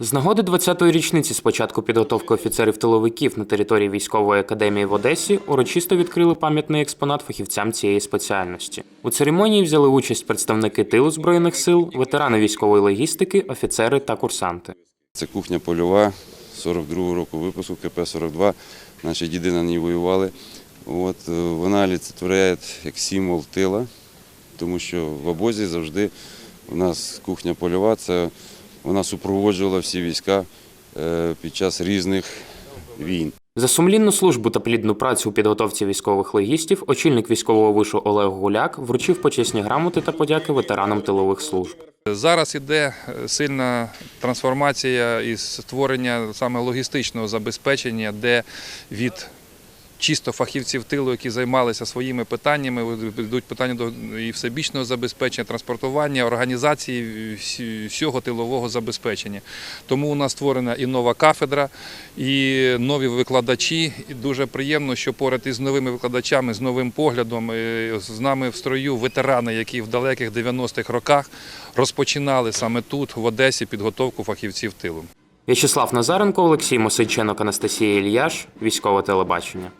З нагоди 20-ї річниці з початку підготовки офіцерів-тиловиків на території військової академії в Одесі урочисто відкрили пам'ятний експонат фахівцям цієї спеціальності. У церемонії взяли участь представники тилу збройних сил, ветерани військової логістики, офіцери та курсанти. Це кухня польова 42-го року випуску КП-42. Наші діди на ній воювали. От, е, вона олицетворяє як символ тила, тому що в обозі завжди у нас кухня польова, це вона супроводжувала всі війська е, під час різних війн. За сумлінну службу та плідну працю у підготовці військових логістів очільник військового вишу Олег Гуляк вручив почесні грамоти та подяки ветеранам тилових служб. Зараз іде е, сильна трансформація і створення саме логістичного забезпечення, де від чисто фахівців тилу, які займалися своїми питаннями, йдуть питання до і всебічного забезпечення, транспортування, організації всього тилового забезпечення. Тому у нас створена і нова кафедра, і нові викладачі. І дуже приємно, що поряд із новими викладачами, з новим поглядом, е, з нами в строю ветерани, які в далеких 90-х роках розпочинали саме тут, в Одесі, підготовку фахівців тилу. В'ячеслав Назаренко, Олексій Мосиченок, Анастасія Ільяш, військове телебачення.